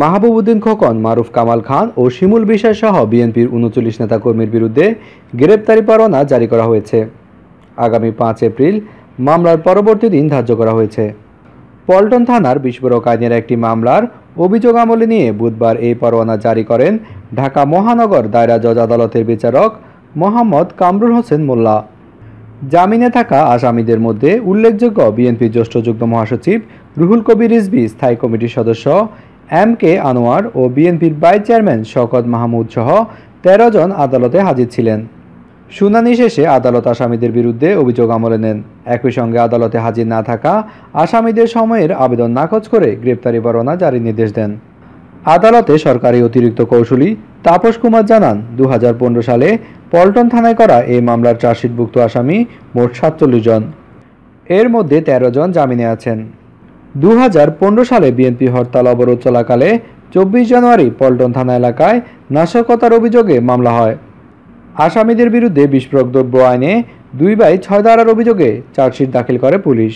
মাহবুবউদ্দিন খোকন, মারুফ কামাল খান ও শিমুল বিশ্বাস সহ বিএনপির উনচল্লিশ নেতাকর্মীর বিরুদ্ধে গ্রেপ্তারি পরোয়ানা জারি করা হয়েছে। আগামী পাঁচ এপ্রিল মামলার পরবর্তী দিন ধার্য করা হয়েছে। পল্টন থানার বিস্ফোরক আইনের একটি মামলার অভিযোগ আমলে নিয়ে বুধবার এই পরোয়ানা জারি করেন ঢাকা মহানগর দায়রা জজ আদালতের বিচারক মোহাম্মদ কামরুল হোসেন মোল্লা। জামিনে থাকা আসামিদের মধ্যে উল্লেখযোগ্য বিএনপির জ্যেষ্ঠ যুগ্ম মহাসচিব রুহুল কবির রিজভী স্থায়ী কমিটির সদস্য এম কে আনোয়ার ও বিএনপির ভাইস চেয়ারম্যান শওকত মাহমুদ সহ তেরো জন আদালতে হাজির ছিলেন। শুনানি শেষে আদালত আসামিদের বিরুদ্ধে অভিযোগ আমলে নেন। একই সঙ্গে আদালতে হাজির না থাকা আসামিদের সময়ের আবেদন নাকচ করে গ্রেপ্তারি পরোয়ানা জারির নির্দেশ দেন। আদালতে সরকারি অতিরিক্ত কৌশলী তাপস কুমার জানান দু হাজার পনেরো সালে পল্টন থানায় করা এই মামলার চার্জশিটভুক্ত আসামি মোট সাতচল্লিশ জন এর মধ্যে ১৩ জন জামিনে আছেন দু হাজার পনেরো সালে বিএনপি হরতাল অবরোধ চলাকালে চব্বিশ জানুয়ারি পল্টন থানা এলাকায় নাশকতার অভিযোগে মামলা হয় আসামিদের বিরুদ্ধে বিস্ফোরক দ্রব্য আইনে দুই বাই ছয় ধারার অভিযোগে চার্জশিট দাখিল করে পুলিশ